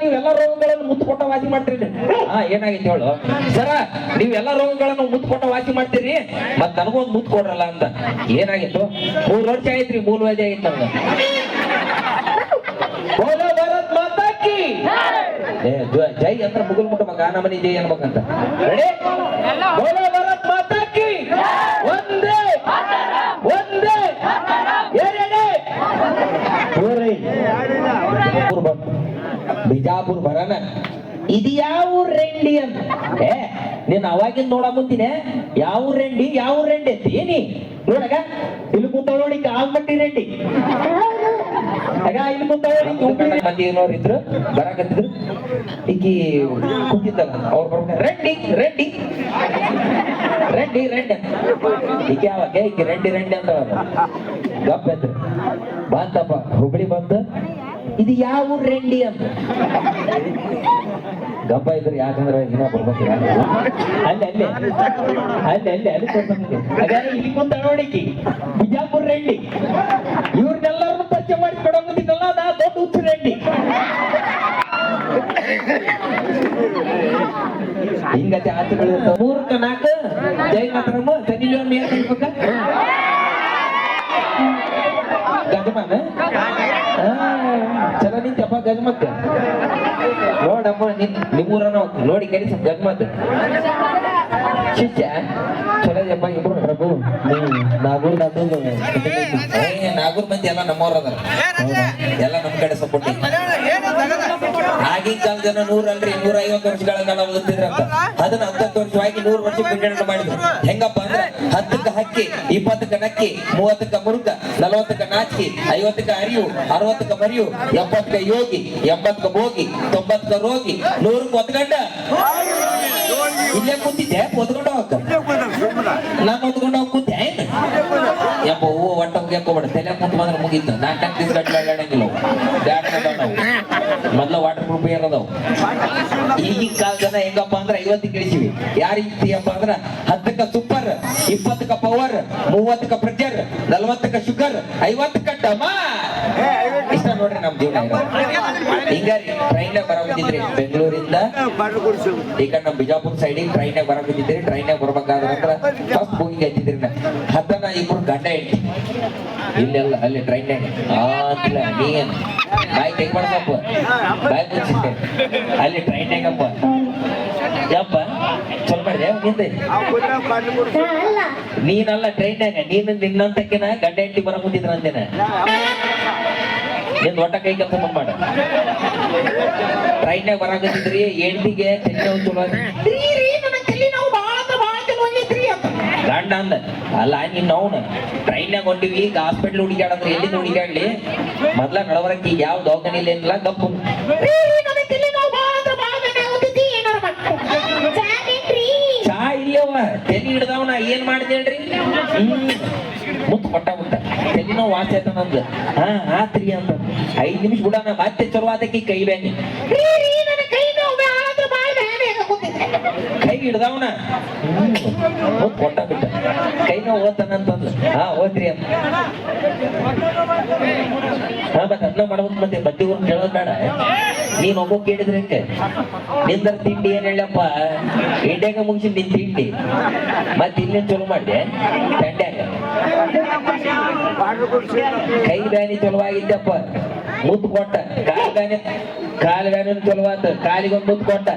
ನೀವು ಎಲ್ಲ ರೋಗಗಳನ್ನು ಮುತ್ಕೊಟ್ಟ ವಾಸಿ ಮಾಡ್ತೀರಿ. ಹಾ, ಏನಾಗೈತಿ ಹೇಳು? ಸರ, ನೀವು ಎಲ್ಲ ರೋಗಗಳನ್ನು ಮುತ್ಕೊಟ್ಟ ವಾಸಿ ಮಾಡ್ತೀರಿ? ಮತ್ ನನಗೊಂದು ಮುತ್ಕೊಡ್ರಲ್ಲ ಅಂತ. ಏನಾಗಿತ್ತು? ಮೂರ್ ವರ್ಷ ಆಯ್ತ್ರಿ, ಮೂರು ವಾಜಿ ಆಗಿತ್ತು ನಮ್ಗೆ ಜ- ಅಂತ ಮುಗುಲ್ ಮುಟ್ಟ ಮಗ ನಮ್ಮನಿ ಜೈ ಅನ್ಬೇಕಂತ. ರೆಡಿ ಬೋಲೋ ಒಂದೇ! ಒಂದೇ. ಬಿಜಾಪುರ ಬರನ. ಇದು ಯಾವ ರೆಂಡಿ ಅಂತ? ಏ, ನೀನ್ ಅವಾಗಿಂದ ನೋಡ ಮುಂದಿನೆ, ಯಾವ ರೆಂಡಿ ಯಾವ ರೆಂಡಿ ಅಂತ? ಏನಿ? ನೋಡಗ, ಇಲ್ಲಿ ಕೂತಾಳ ನೋಡಿ ಮಟ್ಟಿ ರೆಂಡಿ. ಆಗ ಇಲ್ಲಿ ಕೂತಾಳ ಮಂದಿ ಏನೋರು ಇದ್ರು, ಬರಾಕತ್ತಿದ್ರು. ಈಕಿ ಕೂತಿದ್ದಲ್ಲ, ಅವ್ರು ಬರ್ಬೇಕು ರೆಡ್ಡಿ ರೆಡ್ಡಿ ರೆಡ್ಡಿ ರೆಡ್ಡಿ ಈಕೆ ಅವಾಗ ಈಕೆ ರೆಡ್ಡಿ ರೆಡ್ಡಿ ಅಂತ ಗಪ್ಪ ಬಂತಪ್ಪ, ಹುಬ್ಳಿ ಬಂತು ಇದು ಯಾವ ಊರ್ ರೆಂಡಿ ಅಂತ? ಗಪ್ಪ ಇದ್ರು ಯಾಕಂದ್ರೆ ಇನ್ನ ಬರ್ಬೇಕು ಯಾರು. ಅಲ್ಲಿ. ಅಲ್ಲಿ ಅಲ್ಲಿ ಅಲ್ಲಿ ಅಲ್ಲಿ ಹಾಗಾದ್ರೆ ಇಲ್ಲಿ ಕುಂತ ನೋಡಿಕಿ ಬಿಜಾಪುರ ರೆಡ್ಡಿ ಇವ್ರನ್ನೆಲ್ಲರನ್ನು ಪರಿಚಯ ಮಾಡಿ ಕೊಡೋದಿದ್ದಲ್ಲ ನಾ ದೊಡ್ಡ ಹುಚ್ಚು ರೆಡ್ಡಿ ಹಿಂಗತೆ ಆಚೆಗಳು ಇರ್ತಾವ. ಮೂರಕ್ಕ ನಾಲ್ಕು, ಜೈ ಮಾತ್ರಮ್ಮ ಏನ್ ಕಲಿಬೇಕ ಗಜಮಾನ? ಗಜಮಕ್ಕ ನೋಡಮ್ಮ ನಿನ್ ನಿಮ್ಮೂರ ನೋಡಿ ಕೆಲಸ ಗಜಮಕ್ಕ ಶಿಷ್ಯ ಚಲೋ ಯಪ್ಪ ಇಬ್ರು ಪ್ರಭು ನಾಗೂರ್ ನಾಗೂರ್ ಮಂದಿ ಎಲ್ಲ ನಮ್ಮವ್ರ ಅದಾರ ಎಲ್ಲ ನಮ್ ಕಡೆ ಸಪೋರ್ಟ್ ಆಗಿನ ಕಾಲ ಜನ ನೂರಲ್ರಿ ನೂರ ಐವತ್ತು ವರ್ಷಗಳ ಕಾಲ ಓದುತ್ತಿದ್ರಂತ ಅದನ್ನ ಹತ್ತತ್ತು ವರ್ಷವಾಗಿ ನೂರು ವರ್ಷ ವಿಂಗಡಣೆ ಮಾಡಿದ್ರು. ಹೆಂಗಪ್ಪ ಅಂದ್ರೆ ಹತ್ತಕ್ಕ ಹಕ್ಕಿ ಇಪ್ಪತ್ತಕ್ಕ ನಕ್ಕಿ ಮೂವತ್ತಕ್ಕ ಮುರುಕ ನಲವತ್ತಕ್ಕ ನಾಚಿ ಐವತ್ತಕ್ಕ ಅರಿವು ಅರವತ್ತಕ್ಕ ಮರಿಯು ಎಪ್ಪತ್ತಕ್ಕ ಯೋಗಿ ಎಂಬತ್ತಕ್ಕ ಭೋಗಿ ತೊಂಬತ್ತಕ್ಕ ರೋಗಿ ನೂರಕ್ಕೆ ಒತ್ಕಂಡ ಇಲ್ಲೇ ಕೂತಿದ್ದೆ ಒತ್ಕೊಂಡ ಹೋಗ ನಾನು ಒತ್ಕೊಂಡ ಹೋಗಿ ಕೂತೆ ಏನು? ಯಪ್ಪ ಹೂವು ಒಟ್ಟ ಹೋಗಿ ಹಾಕೋಬೇಡ ತಲೆ ಕೂತ್ ಬಂದ್ರೆ ಮುಗೀತು. ನಾಲ್ಕು ನಾಲ್ಕು ದಿವಸ ಗಟ್ಟಲೆ ಅಡ್ಡಾಡಂಗಿಲ್ಲ ಅವು ಬ್ಯಾಟ್ನ ಅದಾವ ನಾವು ಏರ್ ಅದಾವ ಈಗಿನ ಕಾಲ ಜನ ಹೆಂಗಪ್ಪ ಅಂದ್ರೆ ಐವತ್ತಿಗೆ ಇಳಿಸಿವಿ ಯಾರ ರೀತಿಯಪ್ಪ ಅಂದ್ರೆ ಹತ್ತಕ್ಕ ಸೂಪರ್ ಇಪ್ಪತ್ತಕ್ಕ ಪವರ್ ಮೂವತ್ತಕ್ಕ ಪ್ರೆಜರ್ ನಲ್ವತ್ತಕ್ಕ ಶುಗರ್ ಐವತ್ತಕ್ಕ ಡಮಾ. ಇಷ್ಟ ನೋಡ್ರಿ ನಮ್ ಜೀವನ. ಹಿಂಗಾರಿ ಟ್ರೈನ್ ಬರಬಿದ್ದಿದ್ರಿ ಬೆಂಗಳೂರಿಂದ ಈಗ ನಮ್ ಬಿಜಾಪುರ ಸೈಡಿಗೆ ಟ್ರೈನಾಗ ಬರಬಿದ್ದಿದ್ರಿ ಟ್ರೈನಾಗ ಬರ್ಬೇಕಾದ್ರ ಫಸ್ಟ್ ಬುಕಿಂಗ್ ಹಚ್ಚಿದ್ರಿ ನಾ. ಹತ್ತನ ಇಬ್ರು ಗಂಡ ಇಟ್ಟಿ ಇಲ್ಲೆಲ್ಲ, ಅಲ್ಲಿ ಟ್ರೈನ್ ಆ ನೀನ್ ಬಾಯ್ ತೆಗ್ಬಾರ ಬಾಯಿ ಮುಚ್ಚಿದ್ದೆ ಅಲ್ಲಿ ಅಲ್ಲಿ ಟ್ರೈನಾಗಪ್ಪ ಯಪ್ಪ, ಚಲೋ ಮಾಡಿದೆ ನೀನಲ್ಲ ಟ್ರೈನಾಗ ನೀನು ನಿನ್ನಂತಕ್ಕಿನ ಗಂಡ ಹೆಂಡತಿ ಬರ ಮುಂದಿದ್ರ ಅಂದಿನ. ನಿನ್ ಒಟ್ಟ ಕೈ ಕೆಲಸ ಮಾಡ. ಟ್ರೈನಾಗ ಬರಾಕತ್ತಿದ್ರಿ ತಲೆ ನೋವು ಚಲೋ ಗಂಡ ಅಂದ. ಅಲ್ಲ ನಿನ್ನ ಅವನ ಟ್ರೈನ್ಯಾಗ ಹೊಂಟಿವಿ ಈಗ ಹಾಸ್ಪಿಟ್ಲ್ ಹುಡುಗಾಡಂದ್ರೆ ಎಲ್ಲಿ ಹುಡುಗಾಡ್ಲಿ ಮೊದ್ಲ ನಡವರಕ್ಕೆ ಈಗ ಯಾವ ದವಾಖಾನೆ ಇಲ್ಲ ಏನಿಲ್ಲ, ಗಪ್ಪು. ಚಾ ಇಲ್ಲವ ತಲೆ ಹಿಡ್ದವನ ಏನ್ ಮಾಡ್ದೇಳ್ರಿ ಮುತ್ತು ಮುತ್ ಕೊಟ್ಟ ಬಿಟ್ಟ ತಲೆ ನೋವು ವಾಸಿ ಆಯ್ತ ನಂದು. ಹಾ, ಆತ್ರಿ ಅಂತ. ಐದ್ ನಿಮಿಷ ಬಿಡಣ ಮತ್ತೆ ಚಲೋ ಅದಕ್ಕೆ ಕೈ ಬ್ಯಾನಿ ರೀ ರೀ ನನ್ನ ಕೈ ನೋವು ಭಾಳ ಅಂದ್ರೆ ಭಾಳ ಬೇನೆ ಆಗಕತ್ತೈತಿ. ಕೈ ಹಿಡ್ದವನ ಕೊಟ್ಟ ಬಿಟ್ಟ ಕೈ ನೋವು ಓದ್ತಾನಂತಂದು ಹಾ, ಓದ್ರಿ ಅಂತ ಹಾ, ಮತ್ತೆ ಅದನ್ನ ಮಾಡ್ಬೇಕು ಮತ್ತೆ ಬಡ್ಡಿ ಊರ್ ಕೇಳೋದ್ ಬೇಡ. ನೀನ್ ಒಬ್ಬ ಕೇಳಿದ್ರೆ ಹೆಂಗೆ? ತಿಂಡಿ ಏನ್ ಹೇಳಪ್ಪ? ಇಂಡ್ಯಾಗ ಮುಗಿಸಿ ನಿನ್ ತಿಂಡಿ. ಮತ್ತೆ ಇನ್ನೇನ್ ಚಲೋ ಮಾಡಿದೆ? ತಂಡ್ಯಾಗ. ಕೈ ಬ್ಯಾನಿ ಚಲುವಾಗಿದ್ದಪ್ಪ ಮುದ್ದು ಕೊಟ್ಟ ಕಾಲ್ ಬ್ಯಾನಿ ಕಾಲ್ ಬ್ಯಾನಿ ಚಲುವಾತ ಕಾಲಿಗೊಂದು ಮುತ್ತು ಕೊಟ್ಟ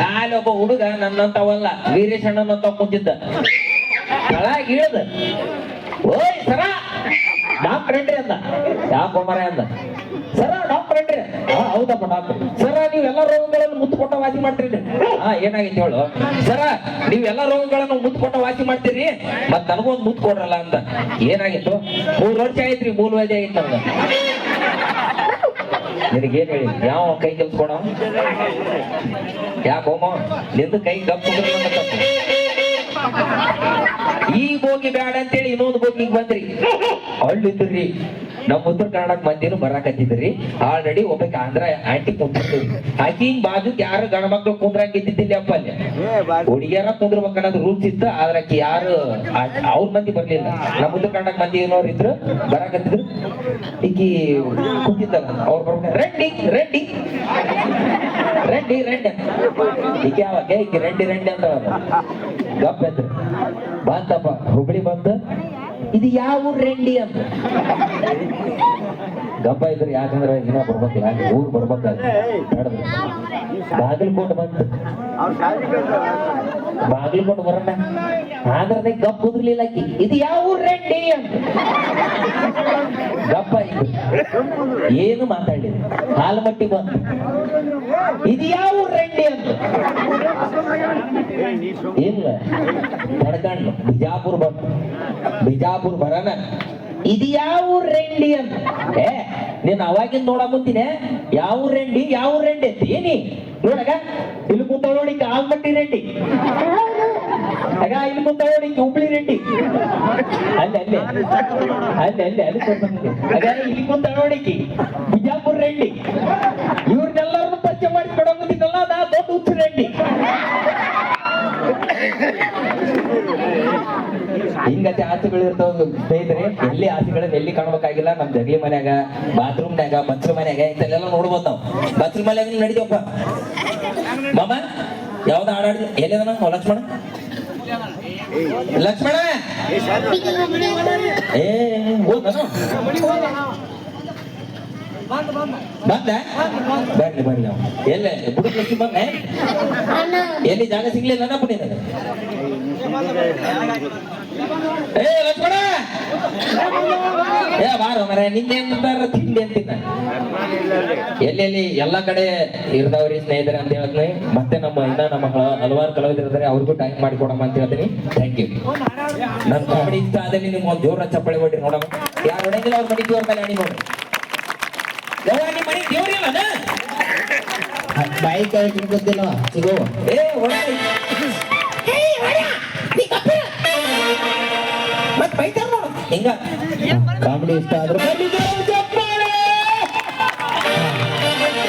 ಕಾಲಿ ಒಬ್ಬ ಹುಡುಗ ನನ್ನಂತವಲ್ಲ ವೀರೇಶ್ ಅಣ್ಣನಂತ ಕುಂತಿದ್ದ. ಕೆಳಗ್ ಇಳಿದ. ಓಯ್, ಸರ! ಡಾಕ್ಟರ್ ಏನ್ರಿ ಅಂದ. ಯಾವ ಮರ ಅಂದ. ಸರ, ಡಾಕ್ಟರ್ ಹಾ ಹೌದಪ್ಪ, ಡಾಕ್ಟರ್. ಸರ, ನೀವು ಎಲ್ಲ ರೋಗಗಳನ್ನು ಮುತ್ತು ಕೊಟ್ಟ ವಾಸಿ ಮಾಡ್ತೀರಿ. ಹಾ ಏನಾಗೈತಿ ಹೇಳು. ಸರ, ನೀವು ಎಲ್ಲ ರೋಗಗಳನ್ನು ಮುತ್ತು ಕೊಟ್ಟ ವಾಸಿ ಮಾಡ್ತೀರಿ. ಮತ್ ನನಗೊಂದು ಮುತ್ತು ಕೊಡ್ರಲ್ಲ ಅಂತ ಏನಾಗಿತ್ತು? ಮೂರು ವರ್ಷ ಆಯ್ತ್ರಿ ಮೂಲ ವೈದ್ಯ ಆಗಿತ್ತು ನಮ್ಗೆ ನಿನಗೇನ್ ಹೇಳಿ? ಯಾವ ಕೈ ಕೆಲ್ಸ ಕೊಡ ಯಾಕೆ ಹೋಮ ನಿಂದು ಕೈ ಕಪ್ಪು ತಪ್ಪು. ಈಗ ಹೋಗಿ ಬೇಡ ಅಂತೇಳಿ ಇನ್ನೊಂದು ಬೋಗಿಗೆ ಬಂದ್ರಿ. ಅಳ್ಳಿದ್ರಿ ನಮ್ಮ ಉತ್ತರ ಕನ್ನಡ ಮಂದಿನು ಬರಾಕತ್ತಿದ್ರಿ. ಆಲ್ರೆಡಿ ಒಬ್ಬಕ್ಕೆ ಆಂಧ್ರ ಆಂಟಿ ಕುಂತಿದ್ರಿ ಆಕಿ ಹಿಂಗ್ ಬಾಜುಕ್ ಯಾರು ಗಣ ಮಕ್ಳು ಕುಂದ್ರಂಗ್ ಇದ್ದಿದ್ದಿಲ್ಲ ಅಪ್ಪ ಅಲ್ಲಿ ಹುಡುಗಿಯರ ಕುಂದ್ರಬೇಕು ಅನ್ನೋದು ರೂಲ್ಸ್ ಇತ್ತು, ಆದ್ರೆ ಆಕಿ ಯಾರು ಅವ್ರ ಮಂದಿ ಬರ್ಲಿಲ್ಲ. ನಮ್ಮ ಉತ್ತರ ಕನ್ನಡ ಮಂದಿ ಏನೋರು ಇದ್ರು, ಬರಾಕತ್ತಿದ್ರು. ಈಕಿ ಕುಂತಿದ್ದಲ್ಲ, ಅವ್ರು ಬರ್ಬೇಕು. ರೆಡ್ಡಿ ರೆಡ್ಡಿ ರೆಡ್ಡಿ ರೆಡ್ಡಿ ಈಕೆ ಯಾವಾಗ? ಈಕೆ ರೆಡ್ಡಿ ರೆಡ್ಡಿ ಅಂತ ಎದ್ದು ಬಂತಪ್ಪ, ಹುಬ್ಳಿ ಬಂತ ಇದು ಯಾವ ಊರ್ ರೆಂಡಿ ಅಂತ. ಗಪ್ಪ ಇದ್ರೆ ಯಾಕಂದ್ರೆ ಇನ್ನ ಬರ್ಬೇಕು, ಯಾಕೆ ಊರ್ ಬರ್ಬೇಕಾದ್ರೆ ಬಾಗಲಕೋಟೆ ಬಂತು ಬಾಗಲಕೋಟೆ ಬರೋಣ. ಆದ್ರೆ ಗಪ್ ಕುದ್ರಲಿಲ್ಲ ಆಕಿ. ಇದು ಯಾವ ರೆಡ್ಡಿ ಅಂತ ಗಪ್ಪ ಏನು ಏನು ಹಾಲು ಮಟ್ಟಿ ಬಂತು ಇದು ಯಾವ ರೆಡ್ಡಿ ಅಂತ. ಇಲ್ಲ. ತಡ್ಕಂಡು. ಬಿಜಾಪುರ್ ಬಂತು ಬಿಜಾಪುರ್ ಬರೋಣ. ಇದು ಯಾವ ರೆಂಡಿ ಅಂತ. ಏ, ನೀನ್ ಅವಾಗಿಂದ ನೋಡ ಮುಂದಿನ ಯಾವ ರೆಂಡಿ ಯಾವ ರೆಂಡಿ ಅಂತ ಏನಿ? ನೋಡಗ ಇಲ್ಲಿ ಕುಂತ ನೋಡಿ ಆಲ್ಮಟ್ಟಿ ರೆಡ್ಡಿ ಆಗ ಇಲ್ಲಿ ಕುಂತ ನೋಡಿ ಹುಬ್ಳಿ ರೆಡ್ಡಿ ಅಲ್ಲಿ ಅಲ್ಲಿ ಅಲ್ಲಿ ಅಲ್ಲಿ ಅಲ್ಲಿ ಕೊಡ್ತಾನೆ. ಆಗ ಇಲ್ಲಿ ಕುಂತ ನೋಡಿಕಿ ಬಿಜಾಪುರ ರೆಡ್ಡಿ ಇವ್ರನ್ನೆಲ್ಲರನ್ನು ಪರಿಚಯ ಮಾಡಿ ಕೊಡೋದಿದ್ದಲ್ಲ ನಾ ದೊಡ್ಡ ಹುಚ್ಚು ರೆಡ್ಡಿ ಹಿಂಗತೆ ಆಸೆಗಳು ಇರ್ತಾವ ಸ್ನೇಹಿತರೆ ಎಲ್ಲಿ ಆಸೆಗಳನ್ನ ಎಲ್ಲಿ ಕಾಣ್ಬೇಕಾಗಿಲ್ಲ, ನಮ್ ಜಗಲಿ ಮನ್ಯಾಗ ಬಾತ್ರೂಮ್ನ್ಯಾಗ ಬಚ್ಚಲ ಮನ್ಯಾಗ, ಇಂಥಲ್ಲೆಲ್ಲ ನೋಡ್ಬೋದು ನಾವು. ಬಚ್ಚಲ ಮನ್ಯಾಗ ನಡಿದಪ್ಪ ಮಾಮ, ಯಾವ್ದು ಹಾಡಾಡಿದ ಎಲ್ಲಿ ನಾವು ಲಕ್ಷ್ಮಣ? ಲಕ್ಷ್ಮಣ? ಏ ಹೋದನು ಬಂದ ಬರ್ಲಿ ಬರ್ಲಿ ಅವ ಎಲ್ಲ ಬುಡಕ್ಕೆ ಬಂದೆ? ಎಲ್ಲಿ? ಜಾಗ ಸಿಗ್ಲಿಲ್ಲ ನಪ್ಪ ಬನ್ನಿ ಏ ಲಕ್ಷ್ಮಣ! ಏ ಬಾರ ಮರ ನಿನ್ನೇನ್ದಾರ ತಿಂಡಿ ಅಂತಿದ್ದ. ಎಲ್ಲೆಲ್ಲಿ? ಎಲ್ಲಾ ಕಡೆ ಇರ್ತಾವ್ರಿ ಸ್ನೇಹಿತರೆ ಅಂತ ಹೇಳ್ತೀನಿ. ಮತ್ತೆ ನಮ್ಮ ಇನ್ನ ನಮ್ಮ ಹಲ- ಹಲವಾರು ಕಲಾವಿದರು ಇರ್ತಾರೆ ಅವ್ರಿಗೂ ಟೈಮ್ ಮಾಡಿಕೊಡಮ್ಮ ಅಂತ ಹೇಳ್ತೀನಿ. ಥ್ಯಾಂಕ್ ಯು ನನ್ನ ಕಾಮಿಡಿ ಇಷ್ಟ ಆದಲ್ಲಿ ನಿಮ್ಗೆ ಒಂದು ಜೋರ ಚಪ್ಪಳಿ ಹೊಡ್ರಿ ನೋಡಮ್ಮ. ಯಾರು ಹೊಡಂಗಿಲ್ಲ ಅವ್ರು ಮನೆ ಅವ್ರ ಮೇಲೆ ಅಣಿ ನಿಮ್ ಮನೆ ದೇವ್ರಿಲ್ಲನ ಬಾಯಿ ಕೈ ಗೊತ್ತಿಲ್ಲ ಸಿಗೋ. ಏ ಹೊಡ ಮತ್ ಬೈತಾರ ನೋಡು. ಹಿಂಗ. ಕಾಮಿಡಿ ಇಷ್ಟ ಆದ್ರೆ.